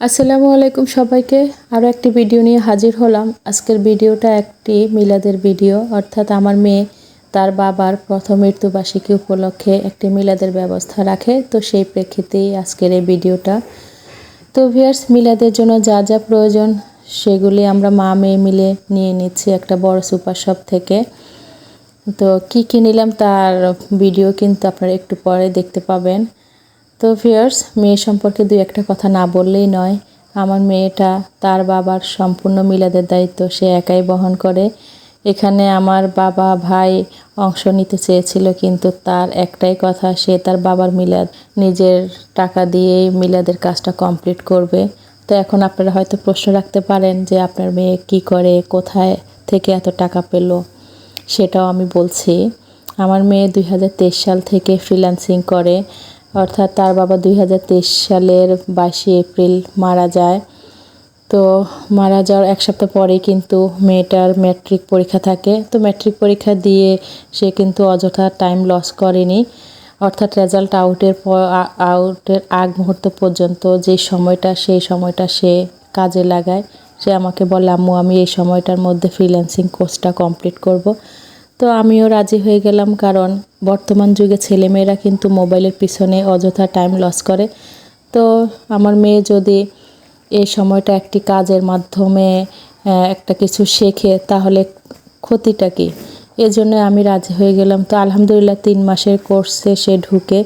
আসসালামু আলাইকুম সবাইকে। আরও একটি ভিডিও নিয়ে হাজির হলাম। আজকের ভিডিওটা একটি মিলাদের ভিডিও। অর্থাৎ আমার মেয়ে তার বাবার প্রথম মৃত্যুবার্ষিকী উপলক্ষে একটি মিলাদের ব্যবস্থা রাখে। তো সেই প্রেক্ষিতেই আজকের এই ভিডিওটা। তো ভিয়ার্স মিলাদের জন্য যা যা প্রয়োজন, সেগুলি আমরা মা মেয়ে মিলে নিয়ে নিচ্ছি একটা বড় সুপার শপ থেকে। তো কি কী নিলাম তার ভিডিও কিন্তু আপনারা একটু পরে দেখতে পাবেন। তো ফিয়ার্স মেয়ে সম্পর্কে দুই একটা কথা না বললেই নয়। আমার মেয়েটা তার বাবার সম্পূর্ণ মিলাদের দায়িত্ব, সে একাই বহন করে। এখানে আমার বাবা ভাই অংশ নিতে চেয়েছিল, কিন্তু তার একটাই কথা, সে তার বাবার মিলাদ, নিজের টাকা দিয়েই মিলাদের কাজটা কমপ্লিট করবে। তো এখন আপনারা হয়তো প্রশ্ন রাখতে পারেন যে আপনার মেয়ে কি করে, কোথায় থেকে এত টাকা পেল? সেটাও আমি বলছি। আমার মেয়ে দুই হাজার তেইশ সাল থেকে ফ্রিল্যান্সিং করে। অর্থাৎ তার বাবা দুই হাজার তেইশ সালের বাইশে এপ্রিল মারা যায়। তো মারা যাওয়ার এক সপ্তাহ পরেই কিন্তু মেয়েটার ম্যাট্রিক পরীক্ষা থাকে। তো ম্যাট্রিক পরীক্ষা দিয়ে সে কিন্তু অযথা টাইম লস করেনি। অর্থাৎ রেজাল্ট আউটের পর আউটের আগ মুহূর্ত পর্যন্ত যে সময়টা, সেই সময়টা সে কাজে লাগায়। সে আমাকে বলে, আম্মু, আমি এই সময়টার মধ্যে ফ্রিল্যান্সিং কোর্সটা কমপ্লিট করব। তো আমিও রাজি হয়ে গেলাম কারণ বর্তমান যুগে ছেলেমেয়েরা কিন্তু মোবাইলের পিছনে অযথা টাইম লস করে। তো আমার মেয়ে যদি এই সময়টা একটি কাজের মাধ্যমে একটা কিছু শেখে, তাহলে ক্ষতিটা কী? এজন্য আমি রাজি হয়ে গেলাম। তো আলহামদুলিল্লাহ তিন মাসের কোর্সে সে ঢুকে।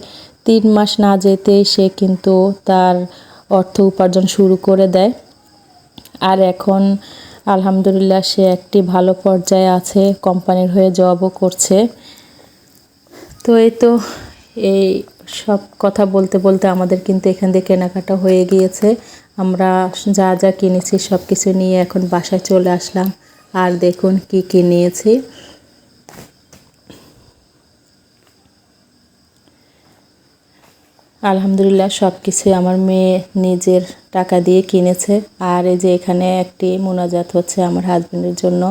তিন মাস না যেতেই সে কিন্তু তার অর্থ উপার্জন শুরু করে দেয়। আর এখন আলহামদুলিল্লাহ সে একটি ভালো পর্যায়ে আছে, কোম্পানির হয়ে জবও করছে। তো এই তো এই সব কথা বলতে বলতে আমাদের কিন্তু এখান থেকে কেনাকাটা হয়ে গিয়েছে। আমরা যা যা কিনেছি সব কিছু নিয়ে এখন বাসায় চলে আসলাম। আর দেখুন কি কি নিয়েছি। আলহামদুলিল্লাহ সব কিছুই আমার মেয়ে নিজের টাকা দিয়ে কিনেছে। আর এই যে এখানে একটি মোনাজাত হচ্ছে আমার হাজব্যান্ডের জন্য।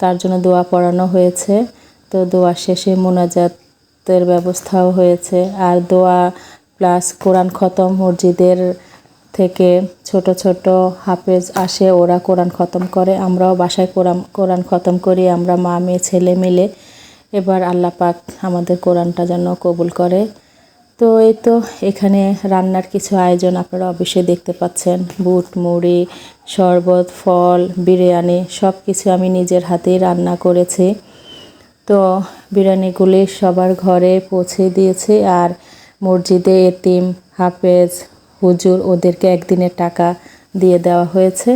তার জন্য দোয়া পড়ানো হয়েছে। তো দোয়া শেষে মোনাজাতের ব্যবস্থাও হয়েছে। আর দোয়া প্লাস কোরআন খতম মসজিদের থেকে ছোট ছোট হাফেজ আসে, ওরা কোরআন খতম করে। আমরাও বাসায় কোরআন কোরআন খতম করি। আমরা মা, মেয়ে, ছেলে মিলে। এবার আল্লাহ পাক আমাদের কোরআনটা যেন কবুল করে। তো এই তো এখানে রান্নার কিছু আয়োজন আপনারা অবশ্যই দেখতে পাচ্ছেন। বুট, মুড়ি, শরবত, ফল, বিরিয়ানি সব কিছু আমি নিজের হাতেই রান্না করেছি। তো বিরিয়ানিগুলি সবার ঘরে পৌঁছে দিয়েছি আর মসজিদে এতিম, হাফেজ, হুজুর ওদেরকে একদিনের টাকা দিয়ে দেওয়া হয়েছে।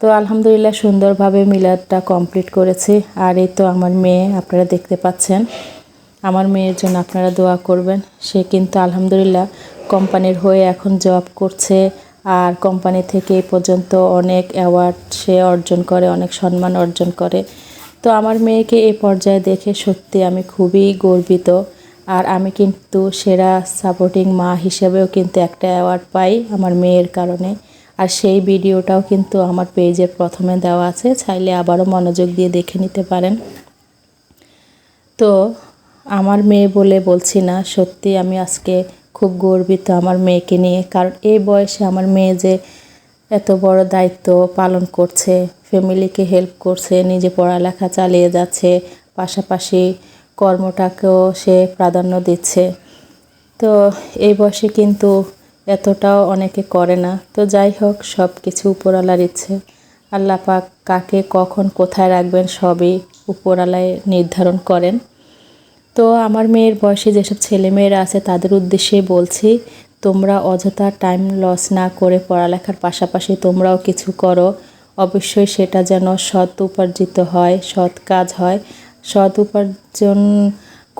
তো আলহামদুলিল্লাহ সুন্দরভাবে মিলাদটা কমপ্লিট করেছি। আর এই তো আমার মেয়ে, আপনারা দেখতে পাচ্ছেন। আমার মেয়ের জন্য আপনারা দোয়া করবেন। সে কিন্তু আলহামদুলিল্লাহ কোম্পানির হয়ে এখন জব করছে আর কোম্পানি থেকে এই পর্যন্ত অনেক অ্যাওয়ার্ড সে অর্জন করে, অনেক সম্মান অর্জন করে। তো আমার মেয়েকে এই পর্যায়ে দেখে সত্যি আমি খুবই গর্বিত আর আমি কিন্তু সেরা সাপোর্টিং মা হিসেবেও কিন্তু একটা অ্যাওয়ার্ড পাই আমার মেয়ের কারণে। আর সেই ভিডিওটাও কিন্তু আমার পেজের প্রথমে দেওয়া আছে, চাইলে আবারও মনোযোগ দিয়ে দেখে নিতে পারেন। তো আমার মেয়ে বলে বলছি না, সত্যি আমি আজকে খুব গর্বিত আমার মেয়েকে নিয়ে। কারণ এই বয়সে আমার মেয়ে যে এত বড় দায়িত্ব পালন করছে, ফ্যামিলিকে হেল্প করছে, নিজে পড়ালেখা চালিয়ে যাচ্ছে, পাশাপাশি কর্মটাকেও সে প্রাধান্য দিচ্ছে। তো এই বয়সে কিন্তু এতটাও অনেকে করে না। তো যাই হোক সব কিছু উপরালার ইচ্ছে। আল্লাহ পাক কাকে কখন কোথায় রাখবেন সবই উপরালায় নির্ধারণ করেন। তো আমার মেয়ের বয়সে যেসব ছেলেমেয়েরা আছে, তাদের উদ্দেশ্যে বলছি, তোমরা অযথা টাইম লস না করে পড়ালেখার পাশাপাশি তোমরাও কিছু করো। অবশ্যই সেটা যেন সৎ উপার্জিত হয়, সৎ কাজ হয়। সৎ উপার্জন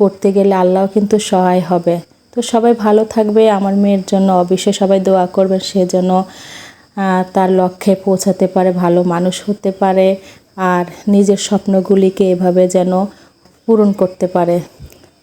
করতে গেলে আল্লাহ কিন্তু সহায় হবে। তো সবাই ভালো থাকবে, আমার মেয়ের জন্য অবশ্যই সবাই দোয়া করবে সে যেন তার লক্ষ্যে পৌঁছাতে পারে, ভালো মানুষ হতে পারে, আর নিজের স্বপ্নগুলিকে এভাবে যেন পূরণ করতে পারে।